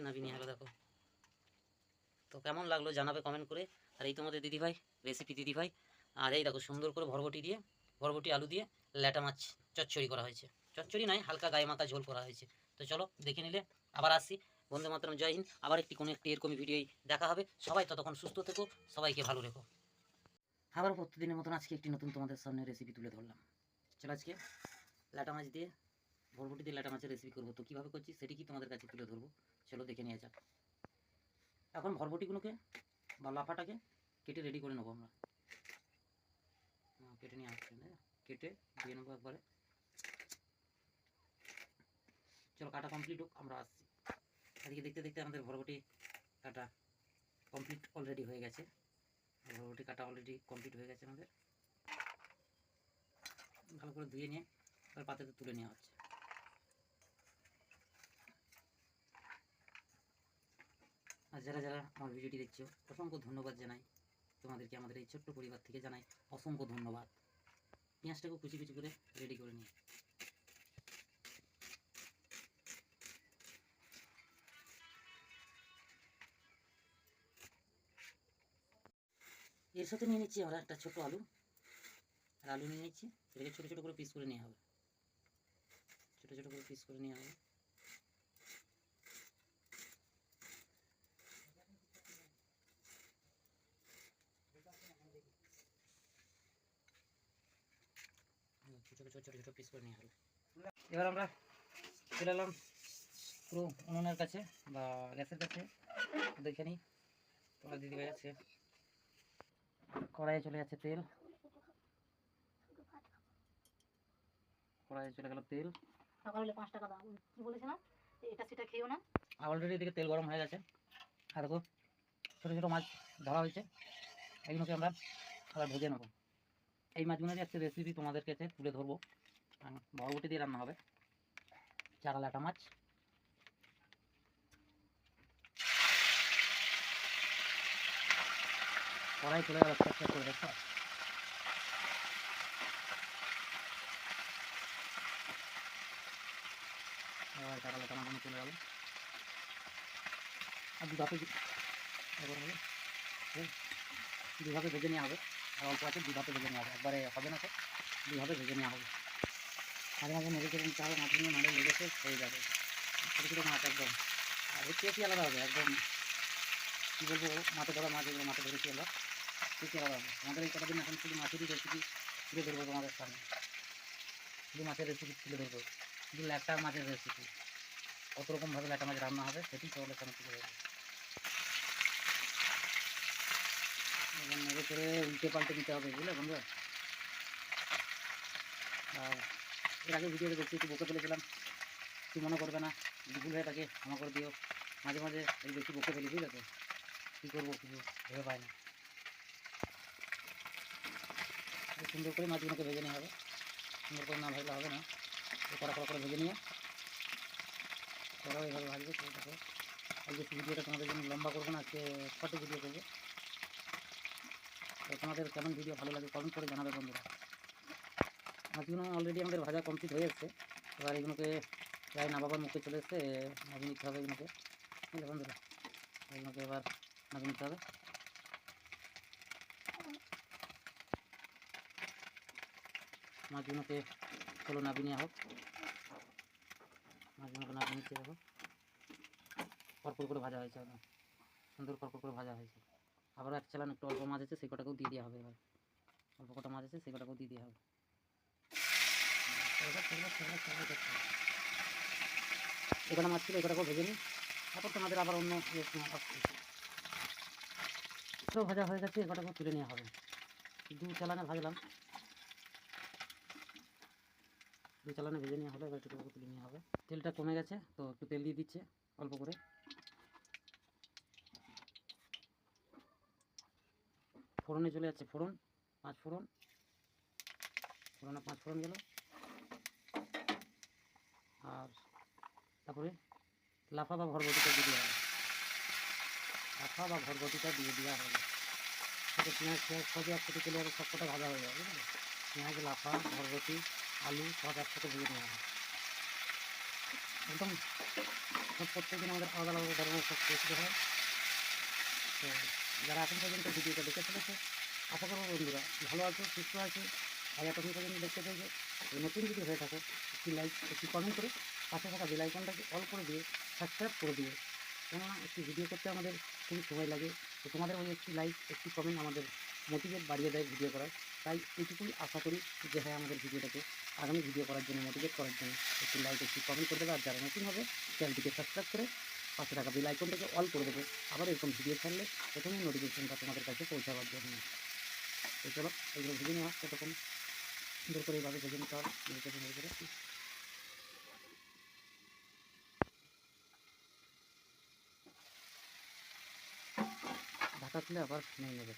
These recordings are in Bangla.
থেকে নামিয়ে নিয়ে দেখো। তো কেমন লাগল জানাবে কমেন্ট করে। আর এই তোমাদের দিদিভাই রেসিপি দিদিভাই। আর এই দেখো সুন্দর করে ভরবটি দিয়ে, ভরবটি আলু দিয়ে ল্যাটা মাছ চচ্চড়ি করা হয়েছে। চচ্চড়ি নয়, হালকা গায়ে মাখা ঝোল করা হয়েছে। তো চলো দেখে নিলে, আবার আসছি। বন্ধু মাতরম, জয় হিন্দ। আবার একটি কোনো একটি এরকমই ভিডিওই দেখা হবে। সবাই ততক্ষণ সুস্থ থেকো, সবাইকে ভালো রেখো। আবার প্রতিদিনের মতন আজকে একটি নতুন তোমাদের সামনে রেসিপি তুলে ধরলাম। চলো আজকে ল্যাটা মাছ দিয়ে ভরবটি দিয়ে ল্যাটা মাছের রেসিপি করব, তো কীভাবে করছি সেটি কি তোমাদের কাছে তুলে ধরবো? চলো দেখে নিয়ে যাক। এখন ভরবটিগুলোকে বা লাফাটাকে কেটে রেডি করে নেব আমরা। কেটে নিয়ে আসছি কেটে দিয়ে নেব একবারে। চলো, কাটা কমপ্লিট হোক, আমরা আসছি। এদিকে দেখতে দেখতে আমাদের ভরবটি কাটা কমপ্লিট অলরেডি হয়ে গেছে। ভরবটি কাটা অলরেডি কমপ্লিট হয়ে গেছে আমাদের। ভালো করে ধুয়ে নিয়ে, এবার পাত্রে তুলে নেওয়া হচ্ছে। আর যারা যারা আমার ভিডিওটি দেখছ, অসংখ্য ধন্যবাদ জানাই। তোমাদেরকে আমাদের এই ছোট্ট পরিবার থেকে জানাই অসংখ্য ধন্যবাদ। পেঁয়াজটাকে কুচি কুচি করে রেডি করে নিই এর সাথে নিয়ে নিচ্ছি আমরা একটা ছোট আলু। আর আলু নিয়ে নিচ্ছি, এটাকে ছোটো ছোটো করে পিস করে নেওয়া হবে। ছোটো ছোটো করে পিস করে নেওয়া হবে। ছোটো ছোটো ছোটো ছোটো পিস করে হলো এবার আমরা চলে এলাম পুরো উনুনের কাছে বা গ্যাসের কাছে। দেখে নিই। তোমার দিদি ভাই আছে। কড়াইয়ে চলে যাচ্ছে তেল। কড়াইয়ে চলে গেল তেল। সকাল হলে পাঁচ টাকা দাম কি বলেছিলাম এটা সেটা খেয়েও না। অলরেডি এদিকে তেল গরম হয়ে গেছে। আর দেখো ছোটো ছোটো মাছ ধরা হয়েছে। এইগুলোকে আমরা আবার ভেজে নেব। এই মাছগুলোরই একটা রেসিপি তোমাদের কাছে তুলে ধরবো। বরবটি দিয়ে রান্না হবে। চারা লাটা মাছ। কড়াই চলে গেল করে দেখো এবার চারা লাটা মাছ চলে গেল আর দুধাপে এবার দুধাপে ভেজে নেওয়া হবে। আর অল্প আছে দুধাপে ভেজে নেওয়া হবে। একবারে হবে না তো দুভাবে ভেজে নেওয়া হবে। মাঝে মাঝে চেড়ে নিতে হবে মাছগুলো নাড়ে লেগেছে, হয়ে যাবে। ছোটো ছোটো মাছ একদম। আর হচ্ছে কি আলাদা হবে? একদম কী বলব মাথা ধরা মাছ, এগুলো মাথা ধরেছি আমরা। ঠিক আলাদা হবে। আমাদের এই কটা দিন এখন শুধু মাছেরই রেসিপি তুলে ধরবো তোমাদের সামনে। শুধু মাছের রেসিপি তুলে ধরবো। শুধু ল্যাটা মাছের রেসিপি কত রকমভাবে ল্যাটা মাছ রান্না হবে, সেটি তোমাদের সামনে তুলে ধরবো। এবার নেড়ে করে উল্টে পাল্টে দিতে হবে, বুঝলে বন্ধুরা আর এর আগে ভিডিওতে দেখছি, একটু বকে ফেলেছিলাম। কিছু মনে করবে না ভুল হয়ে থাকে ক্ষমা করে দিও। মাঝে মাঝে এই বেশি বকে ফেলি, বুঝলে তো? কী করব কিছু ভেবে পাই না। সুন্দর করে মাছগুলোকে ভেজে নেওয়া হবে। সুন্দর করে না ভাজলে হবে না। কড়া কড়া করে ভেজে নিয়ে কড়া এভাবে ভাজবে আর বেশি ভিডিওটা তোমাদের জন্য লম্বা করব না, আজকে ছোটো ভিডিও করব। তোমাদের কেমন ভিডিও ভালো লাগে কমেন্ট করে জানাবে বন্ধুরা। মাছগুলো অলরেডি আমাদের ভাজা কমপ্লিট হয়ে এসছে এবার এগুলোকে প্রায় না বাবার মুখে চলে এসছে নামিয়ে নিতে হবে এগুলোকে। বুঝলে বন্ধুরা? এগুলোকে এবার নামিয়ে নিতে হবে। মাছগুলোকে চলো নামিয়ে নেওয়া হোক। মাছগুলোকে নামিয়ে নিচ্ছে দেখো করে ভাজা হয়েছে সুন্দর কড়কড় করে ভাজা হয়েছে। আবার এক চালান একটু অল্প মাছ আছে, সেই কটাকেও দিয়ে দেওয়া হবে এবার। অল্প কটা মাছ আছে, সেই কটাকেও দিয়ে দেওয়া হবে। কটা মাছ ছিল কটাকেও ভেজে নিই। তারপর তোমাদের আবার অন্য ইয়ে তো ভাজা হয়ে গেছে এই কটাকেও তুলে নেওয়া হবে। দু চালানে ভাজলাম। দু চালানে ভেজে নেওয়া হলো এবার একটু তুলে নেওয়া হবে। তেলটা কমে গেছে, তো একটু তেল দিয়ে দিচ্ছে, অল্প করে। ফোড়নে চলে যাচ্ছে, ফোড়ন, পাঁচ ফোড়ন। ফোড়নে পাঁচ ফোড়ন গেল। আর তারপরে লাফা বা ভরবটিটা দিয়ে দেওয়া হবে। লাফা বা ভরবটিটা দিয়ে দেওয়া হবে। সেটা পেঁয়াজ পেঁয়াজ সবই একসাথে চলে যাবে, সবকটা ভাজা হয়ে যাবে, বুঝলে? পেঁয়াজ, লাফা, ভরবটি, আলু সব একসাথে ভেজে নেওয়া হবে। একদম প্রত্যেকদিন আমাদের আলাদা আলাদা ধরনের সব রেসিপি হয়। তো যারা এখন পর্যন্ত ভিডিওটা দেখে ফেলেছে, আশা করব বন্ধুরা ভালো আছে, সুস্থ আছে। আর এতক্ষণ পর্যন্ত দেখতে পেয়েছে নতুন যদি হয়ে থাকে, একটি লাইক একটি কমেন্ট করে পাশে থাকা বেল আইকনটাকে অল করে দিয়ে সাবস্ক্রাইব করে দিয়ে কেননা একটি ভিডিও করতে আমাদের খুবই সময় লাগে, তো তোমাদের ওই একটি লাইক একটি কমেন্ট আমাদের মোটিভেট বাড়িয়ে দেয় ভিডিও করার। তাই এইটুকুই আশা করি যে হ্যাঁ আমাদের ভিডিওটাকে আগামী ভিডিও করার জন্য মোটিভেট করার জন্য একটি লাইক একটি কমেন্ট করে দেবে। আর যারা নতুন হবে চ্যানেলটিকে সাবস্ক্রাইব করে পাশে টাকা বেল আইকনটাকে অল করে দেবে। আবার এরকম ভিডিও ছাড়লে প্রথমেই নোটিফিকেশনটা তোমাদের কাছে পৌঁছাবার জন্য। তো এগুলো ভেজে নেওয়া ততক্ষণ সুন্দর করে এইভাবে ভেজে নিতে হবে। ঢাকা খুলে আবার নেই নেবে।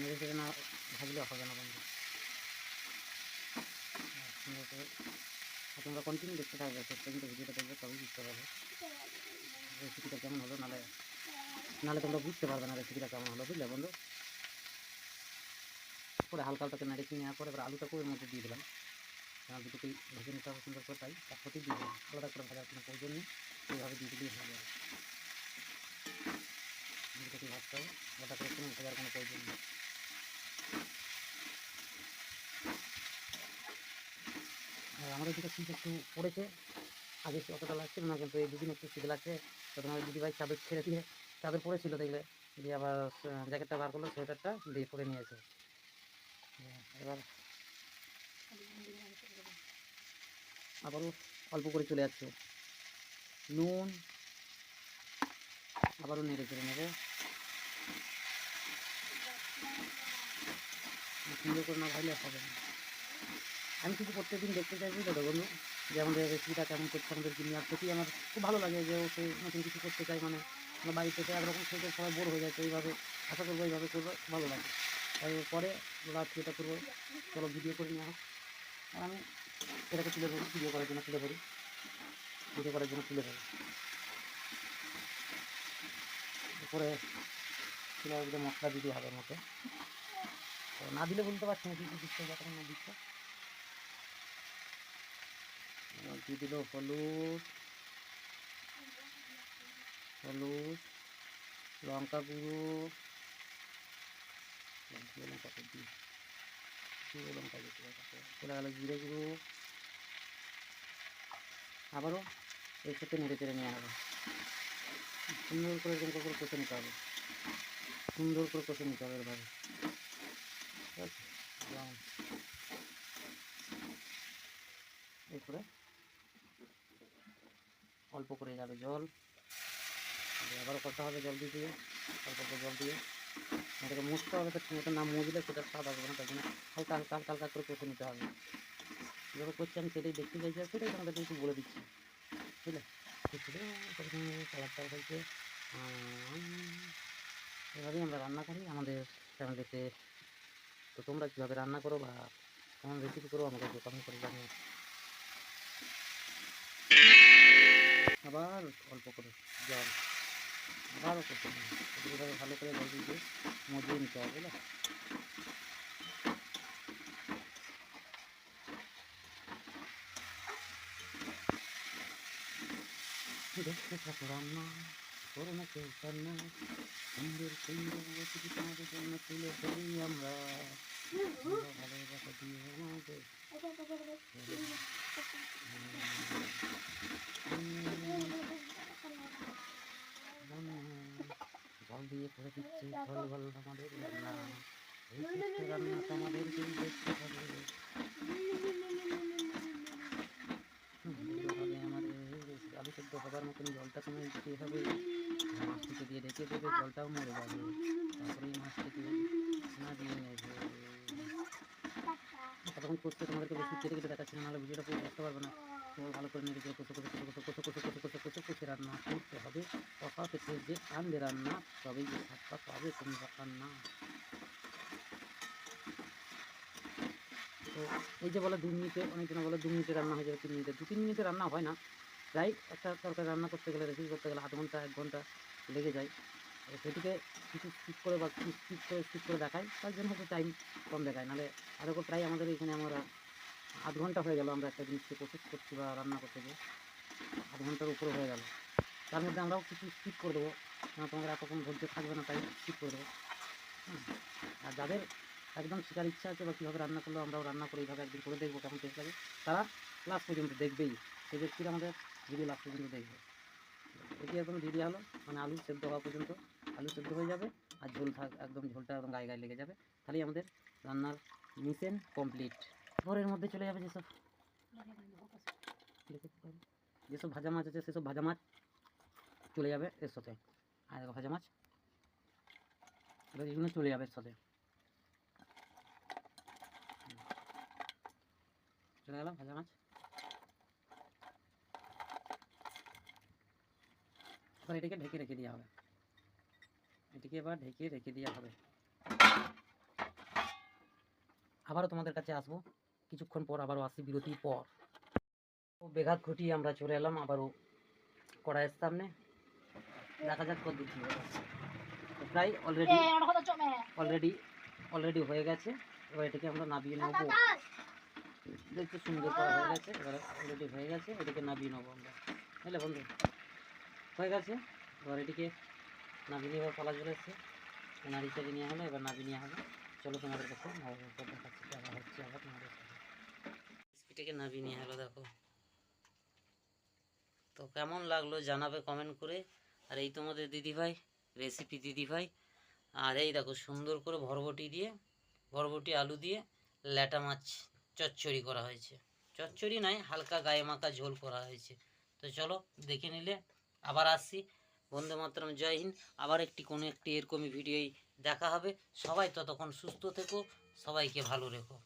নেড়ে চেড়ে না ভাজলে হবে না বন্ধু। হ্যাঁ, সুন্দর করে তোমরা কন্টিনিউ দেখতে থাকবে শেষ পর্যন্ত ভিডিওটা দেখবে তবেই বুঝতে পারবে। রেসিপিটা কেমন হলো নাহলে নাহলে তোমরা বুঝতে পারবে না রেসিপিটা কেমন হলো, বুঝলে বন্ধু? পরে হালকা হালকা নেড়ে চিনি নেওয়ার পরে এবার আলুটাকে ওর মধ্যে দিয়ে দিলাম। কারণ দুটোকেই ভেজে নিতে হবে সুন্দর করে, তাই একসাথেই দিয়ে দিলাম। আলাদা করে ভাজার কোনো প্রয়োজন নেই, এইভাবে দিয়ে দিলেই হয়ে যাবে। ভাজতে হবে, আলাদা করে কোনো ভাজার কোনো প্রয়োজন নেই আর আমাদের দিকে শীত একটু পড়েছে। আগে অতটা লাগছিল না, কিন্তু এই দুদিন একটু শীত লাগছে তো তোমার দিদিভাই চাদর ছেড়ে দিয়ে চাদর পরেছিল দেখলে। দিয়ে আবার জ্যাকেটটা বার করল, সোয়েটারটা দিয়ে পরে নিয়েছে এবার আবারও অল্প করে চলে যাচ্ছে। নুন আবারও নেড়ে চলে নেবে। সুন্দর করে না ভাইলে হবে না। আমি কিছু প্রত্যেকদিন দেখতে চাই বুঝলে তো বন্ধু? যে আমাদের রেসিপিটা কেমন করছে আমাদের জিনিস আর সত্যি আমার খুব ভালো লাগে যে ও সে নতুন কিছু করতে চাই মানে আমরা বাড়িতে তো একরকম খেতে সবাই বোর হয়ে যায়, তো এইভাবে আশা করব এইভাবে করব, ভালো লাগে। তাই পরে রাত্রি এটা করব। চলো ভিডিও করে হোক আর আমি এটাকে তুলে ধরি ভিডিও করার জন্য তুলে ধরি। ভিডিও করার জন্য তুলে ধরি। তুলে মশলা দিতে হবে মতো না দিলে বলতে পারছি না কী কী দিচ্ছে যখন না দিচ্ছে। Gitu lo halus. Halus. Langka guru. Langka langka tadi. Guru langka gitu ya. Lagi deh guru. apa একসাথে Eh, চেড়ে নিয়ে হবে সুন্দর করে এরকম করে কষে নিতে হবে সুন্দর করে কষে নিতে হবে এভাবে অল্প করে যাবে জল। দিয়ে আবারও করতে হবে জল দিয়ে দিয়ে অল্প অল্প জল দিয়ে। এটাকে মুছতে হবে, তো ঠিক না মুছলে সেটা স্বাদ আসবে না, তার জন্য হালকা হালকা হালকা হালকা করে কষে নিতে হবে। যেভাবে করছি আমি সেটাই দেখতে চাইছি আর সেটাই তোমাদেরকে একটু বলে দিচ্ছি। বুঝলে? এভাবেই আমরা রান্না করি। আমাদের ফ্যামিলিতে তো তোমরা কীভাবে রান্না করো বা কেমন রেসিপি করো আমাকে কমেন্ট করে জানিও। আবার অল্প করে জল। আবারও করতে হবে। এভাবে ভালো করে জল দিয়ে মজিয়ে নিতে হবে বুঝলে? দেখতে থাকো রান্না করো না কেউ কান্না সুন্দর সুন্দর রেসিপি তোমাদের জন্য তুলে ধরি আমরা। আমরা ভালোবাসা দিয়ে আমাদের জল দিয়ে করে দিচ্ছি ঝোল ঝোল আমাদের রান্না এই দেখতে হবে আমাদের আলু সেদ্ধ হবার মতন জলটা তুমি দিতে হবে। মাছটিকে দিয়ে রেখে দেবে জলটাও মরে যাবে। তারপরে এই মাছটিকে না দিয়ে নেবে। তখন করতে তোমাদেরকে বেশি কেটে কেটে দেখাচ্ছি না নাহলে ভিডিওটা পুরো দেখতে পারবে না। তো ভালো করে নেড়ে কষে কষে কষে কষে কষে কষে কষে কষে কষে রান্না করতে হবে কথা পেতে যে আনবে রান্না তবেই যে স্বাদটা পাবে তোমরা রান্না তো এই যে বলে দু মিনিটে অনেকজন বলে দু মিনিটে রান্না হয়ে যাবে তিন মিনিটে দু তিন মিনিটে রান্না হয় না প্রায় একটা তরকারি রান্না করতে গেলে রেসিপি করতে গেলে আধ ঘণ্টা এক ঘণ্টা লেগে যায় সেটিকে কিছু স্কিপ করে বা স্কিপ করে স্কিপ করে দেখায় তার জন্য হয়তো টাইম কম দেখায় নাহলে আরও প্রায় আমাদের এখানে আমরা আধ ঘণ্টা হয়ে গেল আমরা একটা জিনিসকে প্রসেস করছি বা রান্না করতে গিয়ে। আধ ঘণ্টার উপরে হয়ে গেল। তার মধ্যে আমরাও কিছু স্কিপ করে দেবো। না, তোমাদের এতক্ষণ ধৈর্য থাকবে না, তাই স্কিপ করে দেবো। আর যাদের একদম শেখার ইচ্ছা আছে বা কীভাবে রান্না করলেও আমরাও রান্না করে এইভাবে একদিন করে দেখব কেমন টেস্ট লাগে। তারা লাস্ট পর্যন্ত দেখবেই। সেই ব্যক্তিরা আমাদের ভিডিও লাস্ট পর্যন্ত দেখবে। এটি একদম দেওয়া হলো মানে আলু সেদ্ধ হওয়া পর্যন্ত। আলু সেদ্ধ হয়ে যাবে আর ঝোল থাক, একদম ঝোলটা একদম গায়ে গায়ে লেগে যাবে। তাহলেই আমাদের রান্নার মিশন কমপ্লিট ঘরের মধ্যে চলে যাবে যেসব। যেসব ভাজা মাছ আছে, সেসব ভাজা মাছ চলে যাবে এর সাথে। আর দেখো ভাজা মাছ। এগুলো চলে যাবে এর সাথে। চলে গেল ভাজা মাছ। এবার এটাকে ঢেকে রেখে দেওয়া হবে। এটিকে এবার ঢেকে রেখে দেওয়া হবে। আবারও তোমাদের কাছে আসব। কিছুক্ষণ পর আবারও আসি বিরতির পর। ও বেঘাত ঘটিয়ে আমরা চলে এলাম আবারও কড়াইয়ের সামনে। দেখা যাক কত দিচ্ছি প্রায় অলরেডি অলরেডি অলরেডি হয়ে গেছে। এবার এটাকে আমরা নাবিয়ে নেব। দেখতে সুন্দর করা হয়ে গেছে। এবার অলরেডি হয়ে গেছে। এটাকে নাবিয়ে নেব আমরা। বুঝলে বন্ধু হয়ে গেছে। এবার এটিকে নাবিয়ে নেওয়ার পালা চলে এসছে। নাড়ি চাড়ি নেওয়া হলো এবার নাবিয়ে নেওয়া হবে। চলো তোমাদের কাছে দেখাচ্ছি দেখা হচ্ছে আবার তোমাদের রেসিপিটাকে নাবিয়ে নেওয়া হলো দেখো। তো কেমন লাগল জানাবে কমেন্ট করে। আর এই তোমাদের দিদিভাই রেসিপি দিদিভাই। আর এই দেখো সুন্দর করে ভরবটি দিয়ে ভরবটি আলু দিয়ে ল্যাটা মাছ চচ্চড়ি করা হয়েছে। চচ্চড়ি নয় হালকা গায়ে মাখা ঝোল করা হয়েছে। তো চলো দেখে নিলে, আবার আসছি। বন্দে মাতরম, জয় হিন্দ। আবার একটি কোনো একটি এরকমই ভিডিওই দেখা হবে। সবাই ততক্ষণ সুস্থ থেকো, সবাইকে ভালো রেখো।